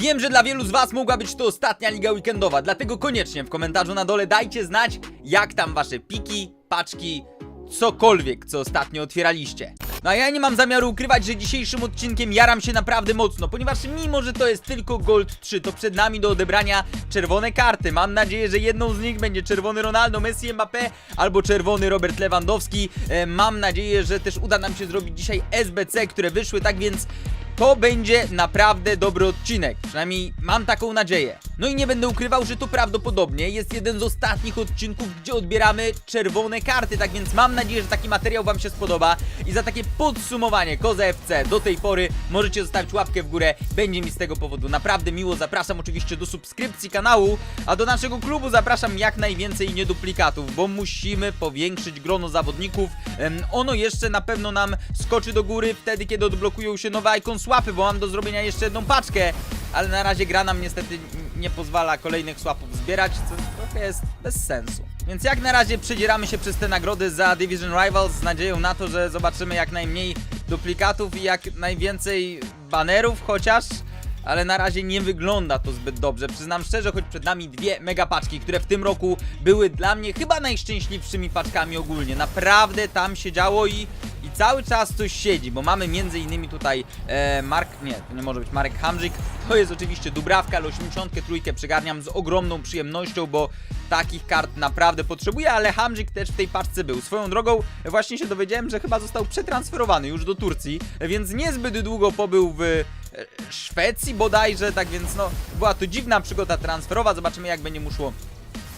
Wiem, że dla wielu z was mogła być to ostatnia liga weekendowa, dlatego koniecznie w komentarzu na dole dajcie znać, jak tam wasze piki, paczki, cokolwiek, co ostatnio otwieraliście. No a ja nie mam zamiaru ukrywać, że dzisiejszym odcinkiem jaram się naprawdę mocno, ponieważ mimo, że to jest tylko Gold 3, to przed nami do odebrania czerwone karty. Mam nadzieję, że jedną z nich będzie czerwony Ronaldo, Messi, Mbappé albo czerwony Robert Lewandowski. E, mam nadzieję, że też uda nam się zrobić dzisiaj SBC, które wyszły, tak więc to będzie naprawdę dobry odcinek. Przynajmniej mam taką nadzieję. No i nie będę ukrywał, że to prawdopodobnie jest jeden z ostatnich odcinków, gdzie odbieramy czerwone karty. Tak więc mam nadzieję, że taki materiał Wam się spodoba. I za takie podsumowanie Koza FC do tej pory możecie zostawić łapkę w górę. Będzie mi z tego powodu naprawdę miło. Zapraszam oczywiście do subskrypcji kanału, a do naszego klubu zapraszam jak najwięcej nieduplikatów, bo musimy powiększyć grono zawodników. Ono jeszcze na pewno nam skoczy do góry wtedy, kiedy odblokują się nowe icon swapy, bo mam do zrobienia jeszcze jedną paczkę, ale na razie gra nam niestety nie pozwala kolejnych swapów zbierać, co trochę jest bez sensu. Więc jak na razie przedzieramy się przez te nagrody za Division Rivals z nadzieją na to, że zobaczymy jak najmniej duplikatów i jak najwięcej banerów chociaż. Ale na razie nie wygląda to zbyt dobrze. Przyznam szczerze, choć przed nami dwie mega paczki, które w tym roku były dla mnie chyba najszczęśliwszymi paczkami ogólnie. Naprawdę tam się działo i cały czas coś siedzi, bo mamy między innymi tutaj e, Mark, nie, to nie może być Marek Hamrzyk. To jest oczywiście Dubrawka, ale 83 przygarniam z ogromną przyjemnością, bo takich kart naprawdę potrzebuję, ale Hamrzyk też w tej paczce był. Swoją drogą właśnie się dowiedziałem, że chyba został przetransferowany już do Turcji, więc niezbyt długo pobył w e, Szwecji bodajże, tak więc no była to dziwna przygoda transferowa, zobaczymy jak będzie mu szło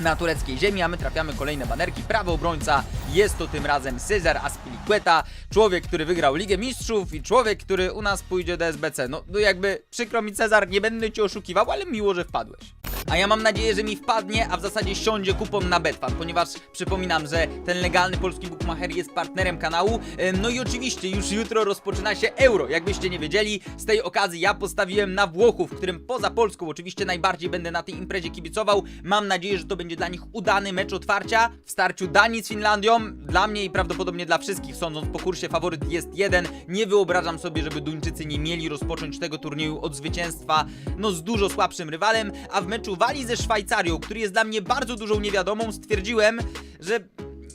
na tureckiej ziemi, a my trafiamy kolejne banerki. Prawy obrońca jest to tym razem Cezar Aspilicueta, człowiek, który wygrał Ligę Mistrzów i człowiek, który u nas pójdzie do SBC. No, no jakby przykro mi Cezar, nie będę cię oszukiwał, ale miło, że wpadłeś. A ja mam nadzieję, że mi wpadnie, a w zasadzie siądzie kupon na Betfan, ponieważ przypominam, że ten legalny polski bookmacher jest partnerem kanału. No i oczywiście już jutro rozpoczyna się Euro. Jakbyście nie wiedzieli, z tej okazji ja postawiłem na Włochów, którym poza Polską oczywiście najbardziej będę na tej imprezie kibicował. Mam nadzieję, że to będzie dla nich udany mecz otwarcia w starciu Danii z Finlandią. Dla mnie i prawdopodobnie dla wszystkich, sądząc po kursie, faworyt jest jeden. Nie wyobrażam sobie, żeby Duńczycy nie mieli rozpocząć tego turnieju od zwycięstwa no z dużo słabszym rywalem, a w meczu Walii ze Szwajcarią, który jest dla mnie bardzo dużą niewiadomą, stwierdziłem, że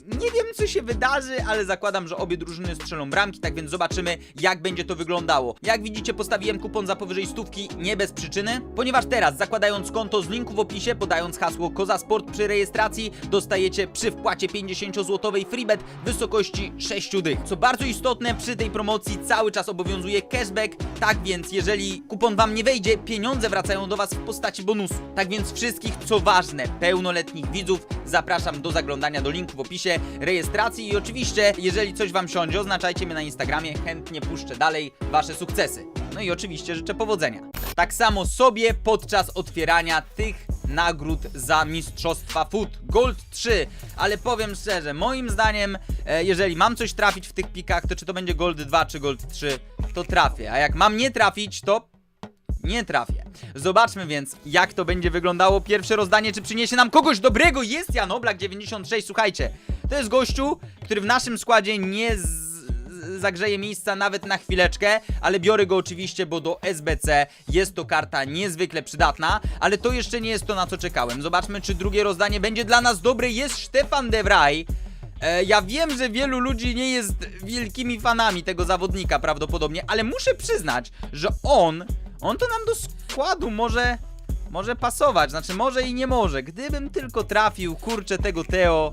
nie wiem co się wydarzy, ale zakładam, że obie drużyny strzelą bramki, tak więc zobaczymy jak będzie to wyglądało. Jak widzicie postawiłem kupon za powyżej stówki nie bez przyczyny, ponieważ teraz zakładając konto z linku w opisie, podając hasło Kozasport przy rejestracji, dostajecie przy wpłacie 50-złotowej freebet w wysokości 6 dych. Co bardzo istotne, przy tej promocji cały czas obowiązuje cashback, tak więc jeżeli kupon wam nie wejdzie, pieniądze wracają do was w postaci bonusu. Tak więc wszystkich, co ważne, pełnoletnich widzów zapraszam do zaglądania do linku w opisie rejestracji i oczywiście, jeżeli coś wam siądzie, oznaczajcie mnie na Instagramie, chętnie puszczę dalej wasze sukcesy. No i oczywiście życzę powodzenia. Tak samo sobie podczas otwierania tych nagród za Mistrzostwa Food Gold 3, ale powiem szczerze, moim zdaniem, e, jeżeli mam coś trafić w tych pikach, to czy to będzie Gold 2 czy Gold 3, to trafię, a jak mam nie trafić, to nie trafię. Zobaczmy więc, jak to będzie wyglądało. Pierwsze rozdanie, czy przyniesie nam kogoś dobrego. Jest Jan Oblak 96. Słuchajcie, to jest gościu, który w naszym składzie nie zagrzeje miejsca nawet na chwileczkę, ale biorę go oczywiście, bo do SBC jest to karta niezwykle przydatna, ale to jeszcze nie jest to, na co czekałem. Zobaczmy, czy drugie rozdanie będzie dla nas dobre. Jest Stefan De Vrij. E, Ja wiem, że wielu ludzi nie jest wielkimi fanami tego zawodnika prawdopodobnie, ale muszę przyznać, że on, on to nam do składu może, może pasować, znaczy może i nie może. Gdybym tylko trafił, kurczę, tego Teo,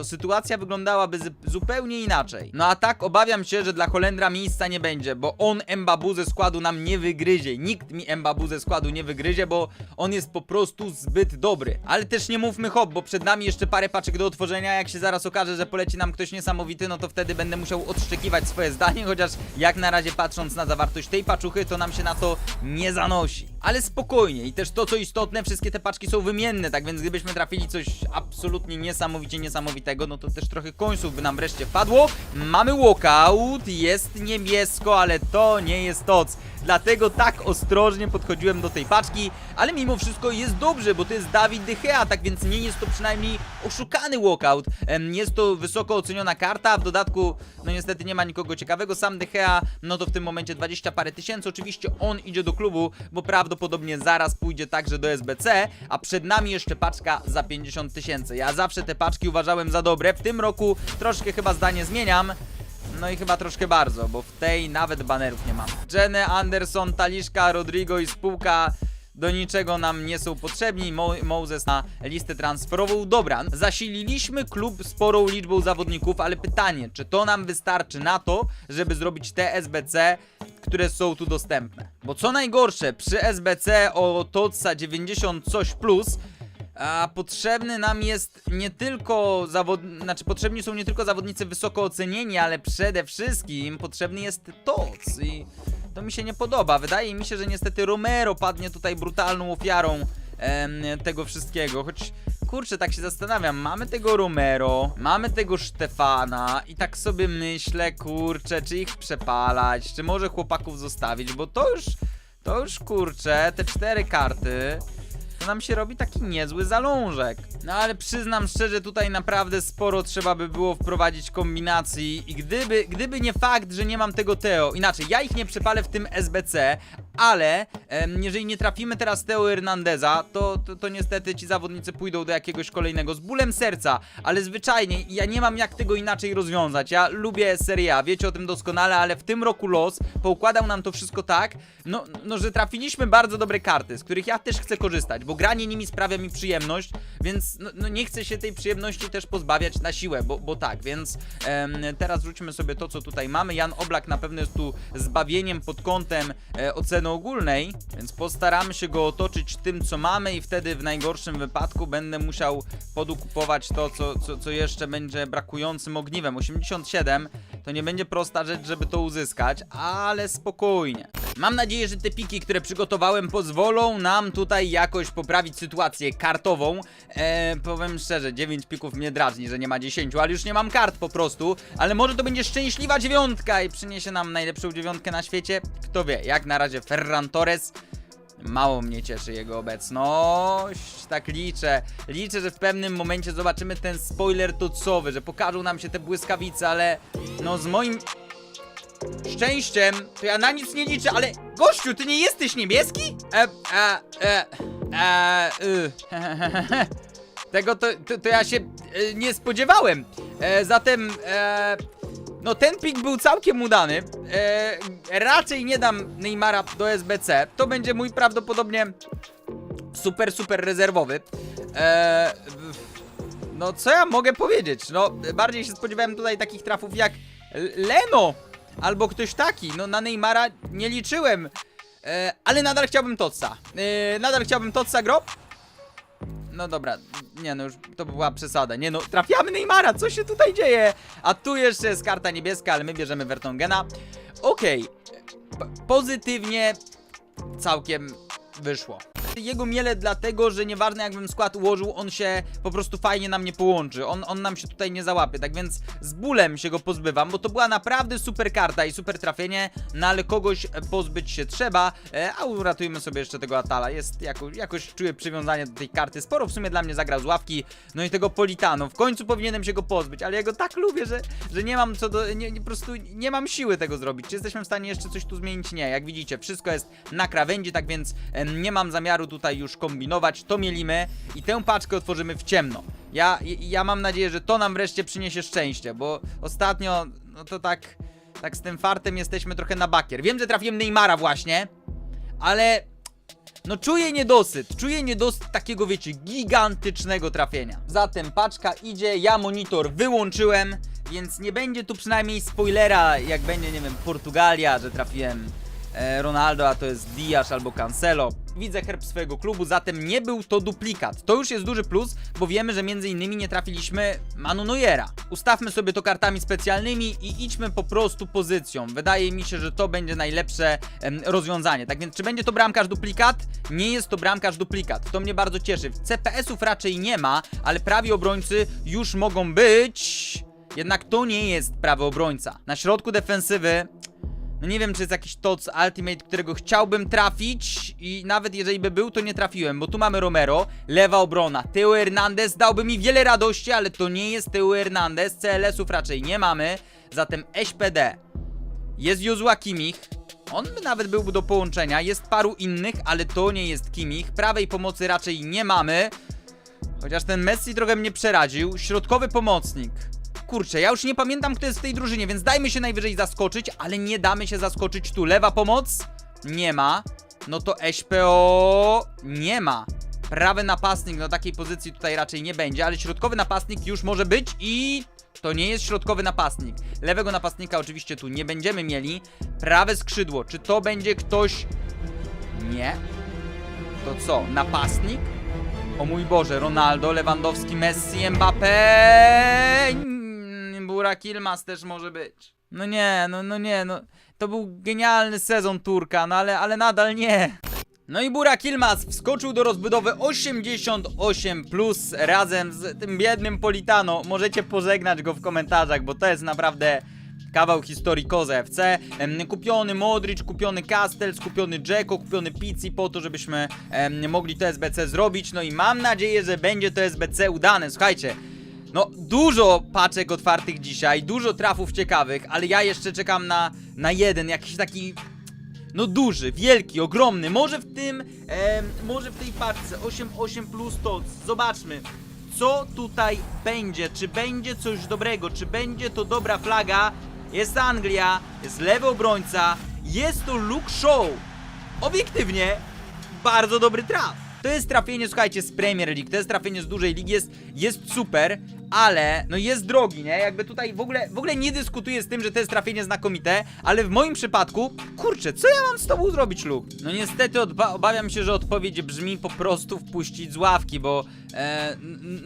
to sytuacja wyglądałaby zupełnie inaczej. No a tak obawiam się, że dla Holendra miejsca nie będzie, bo on Mbabu ze składu nam nie wygryzie. Nikt mi Mbabu ze składu nie wygryzie, bo on jest po prostu zbyt dobry. Ale też nie mówmy hop, bo przed nami jeszcze parę paczek do otworzenia. Jak się zaraz okaże, że poleci nam ktoś niesamowity, no to wtedy będę musiał odszczekiwać swoje zdanie, chociaż jak na razie patrząc na zawartość tej paczuchy, to nam się na to nie zanosi. Ale spokojnie i też to co istotne, wszystkie te paczki są wymienne, tak więc gdybyśmy trafili coś absolutnie niesamowicie niesamowitego, no to też trochę końców by nam wreszcie wpadło. Mamy walkout, jest niebiesko, ale to nie jest toc. dlatego tak ostrożnie podchodziłem do tej paczki, ale mimo wszystko jest dobrze, bo to jest Dawid De Gea, tak więc nie jest to przynajmniej oszukany walkout. Jest to wysoko oceniona karta, w dodatku, no niestety nie ma nikogo ciekawego, sam De Gea, no to w tym momencie 20 parę tysięcy, oczywiście on idzie do klubu, bo prawdopodobnie zaraz pójdzie także do SBC, a przed nami jeszcze paczka za 50 tysięcy. Ja zawsze te paczki uważałem za dobre, w tym roku troszkę chyba zdanie zmieniam, no i chyba troszkę bardzo, bo w tej nawet banerów nie mam. Jenny, Anderson, Taliszka, Rodrigo i spółka do niczego nam nie są potrzebni. Mo Moses na listę transferową. Dobra, zasililiśmy klub sporą liczbą zawodników, ale pytanie, czy to nam wystarczy na to, żeby zrobić te SBC, które są tu dostępne? Bo co najgorsze, przy SBC o TOTSA 90 coś plus, a potrzebny nam jest nie tylko zawod... Znaczy potrzebni są nie tylko zawodnicy wysoko ocenieni, ale przede wszystkim potrzebny jest TOC i to mi się nie podoba. Wydaje mi się, że niestety Romero padnie tutaj brutalną ofiarą em, tego wszystkiego, choć kurczę, tak się zastanawiam, mamy tego Romero, mamy tego Stefana i tak sobie myślę, kurczę, czy ich przepalać, czy może chłopaków zostawić, bo to już, to już kurczę, te cztery karty to nam się robi taki niezły zalążek. No ale przyznam szczerze, tutaj naprawdę sporo trzeba by było wprowadzić kombinacji i gdyby, gdyby nie fakt, że nie mam tego Teo, inaczej, ja ich nie przepalę w tym SBC, ale em, jeżeli nie trafimy teraz Teo Hernandeza, to, to, to niestety ci zawodnicy pójdą do jakiegoś kolejnego z bólem serca, ale zwyczajnie ja nie mam jak tego inaczej rozwiązać. Ja lubię Serie A, wiecie o tym doskonale, ale w tym roku los poukładał nam to wszystko tak, no, no że trafiliśmy bardzo dobre karty, z których ja też chcę korzystać, bo granie nimi sprawia mi przyjemność, więc no, no nie chcę się tej przyjemności też pozbawiać na siłę, bo, bo tak, więc em, teraz rzućmy sobie to, co tutaj mamy. Jan Oblak na pewno jest tu zbawieniem pod kątem e, ogólnej, więc postaramy się go otoczyć tym, co mamy i wtedy w najgorszym wypadku będę musiał podukupować to, co, co, co jeszcze będzie brakującym ogniwem. 87 to nie będzie prosta rzecz, żeby to uzyskać, ale spokojnie. Mam nadzieję, że te piki, które przygotowałem, pozwolą nam tutaj jakoś poprawić sytuację kartową. E, powiem szczerze, 9 pików mnie drażni, że nie ma 10, ale już nie mam kart po prostu. Ale może to będzie szczęśliwa dziewiątka i przyniesie nam najlepszą dziewiątkę na świecie. Kto wie, jak na razie Ferran Torres. Mało mnie cieszy jego obecność. Tak liczę. Liczę, że w pewnym momencie zobaczymy ten spoiler tocowy, że pokażą nam się te błyskawice, ale no z moim szczęściem to ja na nic nie liczę, ale gościu, ty nie jesteś niebieski? E, e, e, e, y. Tego to, to, to ja się e, nie spodziewałem. E, zatem, e, no ten pik był całkiem udany. E, raczej nie dam Neymara do SBC. To będzie mój prawdopodobnie super, super rezerwowy. E, no co ja mogę powiedzieć? No bardziej się spodziewałem tutaj takich trafów jak Leno albo ktoś taki. No na Neymara nie liczyłem. E, ale nadal chciałbym Totsa. E, nadal chciałbym Totsa Grob. No dobra, nie no już to była przesada. Nie no, trafiamy Neymara, co się tutaj dzieje? A tu jeszcze jest karta niebieska, ale my bierzemy Vertongena. Okej, P- pozytywnie całkiem wyszło. Jego miele dlatego, że nieważne jakbym skład ułożył, on się po prostu fajnie nam nie połączy. On, on nam się tutaj nie załapie, tak więc z bólem się go pozbywam, bo to była naprawdę super karta i super trafienie, no ale kogoś pozbyć się trzeba, e, a uratujmy sobie jeszcze tego Atala. Jest jako, jakoś czuję przywiązanie do tej karty. Sporo w sumie dla mnie zagrał z ławki, no i tego Politano. W końcu powinienem się go pozbyć, ale ja go tak lubię, że, że nie mam co do. Nie, nie, po prostu nie mam siły tego zrobić. Czy jesteśmy w stanie jeszcze coś tu zmienić? Nie. Jak widzicie, wszystko jest na krawędzi, tak więc em, nie mam zamiaru tutaj już kombinować. To mielimy i tę paczkę otworzymy w ciemno. Ja, ja mam nadzieję, że to nam wreszcie przyniesie szczęście, bo ostatnio, no to tak, tak z tym fartem jesteśmy trochę na bakier. Wiem, że trafiłem Neymara właśnie, ale no czuję niedosyt, czuję niedosyt takiego, wiecie, gigantycznego trafienia. Zatem paczka idzie, ja monitor wyłączyłem, więc nie będzie tu przynajmniej spoilera, jak będzie, nie wiem, Portugalia, że trafiłem Ronaldo, a to jest Diaz albo Cancelo. Widzę herb swojego klubu, zatem nie był to duplikat. To już jest duży plus, bo wiemy, że między innymi nie trafiliśmy Manu Neuera. Ustawmy sobie to kartami specjalnymi i idźmy po prostu pozycją. Wydaje mi się, że to będzie najlepsze em, rozwiązanie. Tak więc, czy będzie to bramkarz duplikat? Nie jest to bramkarz duplikat. To mnie bardzo cieszy. CPS-ów raczej nie ma, ale prawi obrońcy już mogą być. Jednak to nie jest prawy obrońca. Na środku defensywy No nie wiem, czy jest jakiś TOC Ultimate, którego chciałbym trafić i nawet jeżeli by był, to nie trafiłem, bo tu mamy Romero, lewa obrona, Teo Hernandez dałby mi wiele radości, ale to nie jest Teo Hernandez, CLS-ów raczej nie mamy, zatem SPD. Jest Jozua Kimich, on by nawet byłby do połączenia, jest paru innych, ale to nie jest Kimich, prawej pomocy raczej nie mamy, chociaż ten Messi trochę mnie przeraził, środkowy pomocnik. Kurczę, ja już nie pamiętam, kto jest w tej drużynie, więc dajmy się najwyżej zaskoczyć, ale nie damy się zaskoczyć tu. Lewa pomoc? Nie ma. No to SPO nie ma. Prawy napastnik, no takiej pozycji tutaj raczej nie będzie, ale środkowy napastnik już może być i to nie jest środkowy napastnik. Lewego napastnika oczywiście tu nie będziemy mieli. Prawe skrzydło, czy to będzie ktoś... Nie. To co, napastnik? O mój Boże, Ronaldo, Lewandowski, Messi, Mbappé. Burak Ilmaz też może być. No nie, no, no nie, no. To był genialny sezon Turka, no ale, ale nadal nie. No i Burak Ilmaz wskoczył do rozbudowy 88 plus razem z tym biednym Politano. Możecie pożegnać go w komentarzach, bo to jest naprawdę kawał historii Koza FC. Kupiony Modric, kupiony Castells, kupiony Dzeko, kupiony Pizzi po to, żebyśmy mogli to SBC zrobić. No i mam nadzieję, że będzie to SBC udane. Słuchajcie, no, dużo paczek otwartych dzisiaj, dużo trafów ciekawych, ale ja jeszcze czekam na, na jeden, jakiś taki. No duży, wielki, ogromny. Może w tym, em, może w tej paczce 8-8 plus to. Zobaczmy, co tutaj będzie. Czy będzie coś dobrego? Czy będzie to dobra flaga? Jest Anglia, jest lewy obrońca, jest to Luke Show. Obiektywnie, bardzo dobry traf. To jest trafienie, słuchajcie, z Premier League, to jest trafienie z dużej ligi, jest, jest super, ale no jest drogi, nie? Jakby tutaj w ogóle, w ogóle nie dyskutuję z tym, że to jest trafienie znakomite, ale w moim przypadku, kurczę, co ja mam z tobą zrobić, Luke? No niestety obawiam się, że odpowiedź brzmi po prostu wpuścić z ławki, bo e,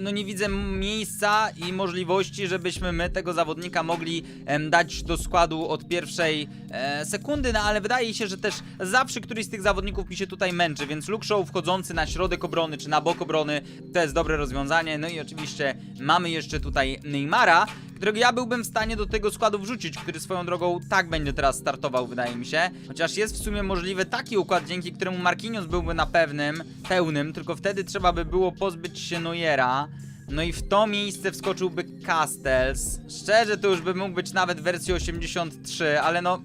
no nie widzę miejsca i możliwości, żebyśmy my tego zawodnika mogli em, dać do składu od pierwszej e, sekundy, no ale wydaje się, że też zawsze któryś z tych zawodników mi się tutaj męczy, więc Luke Show wchodzący na środek obrony czy na bok obrony to jest dobre rozwiązanie. No i oczywiście mamy jeszcze tutaj Neymara, którego ja byłbym w stanie do tego składu wrzucić, który swoją drogą tak będzie teraz startował, wydaje mi się. Chociaż jest w sumie możliwy taki układ, dzięki któremu Marquinhos byłby na pewnym, pełnym, tylko wtedy trzeba by było pozbyć się Neuera. No i w to miejsce wskoczyłby Castells. Szczerze, to już by mógł być nawet w wersji 83, ale no...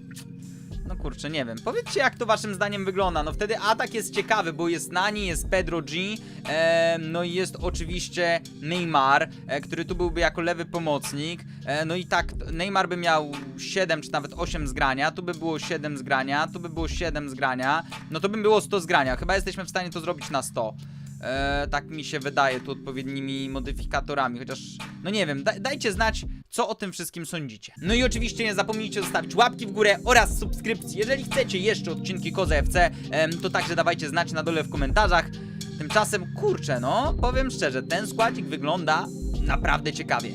No kurczę, nie wiem. Powiedzcie, jak to waszym zdaniem wygląda. No wtedy atak jest ciekawy, bo jest Nani, jest Pedro G, e, no i jest oczywiście Neymar, e, który tu byłby jako lewy pomocnik. E, no i tak, Neymar by miał 7 czy nawet 8 zgrania, tu by było 7 zgrania, tu by było 7 zgrania, no to by było 100 zgrania. Chyba jesteśmy w stanie to zrobić na 100. E, tak mi się wydaje tu odpowiednimi modyfikatorami, chociaż no nie wiem, da, dajcie znać, co o tym wszystkim sądzicie. No i oczywiście nie zapomnijcie zostawić łapki w górę oraz subskrypcji. Jeżeli chcecie jeszcze odcinki Koza FC, em, to także dawajcie znać na dole w komentarzach. Tymczasem, kurczę, no, powiem szczerze, ten składzik wygląda naprawdę ciekawie.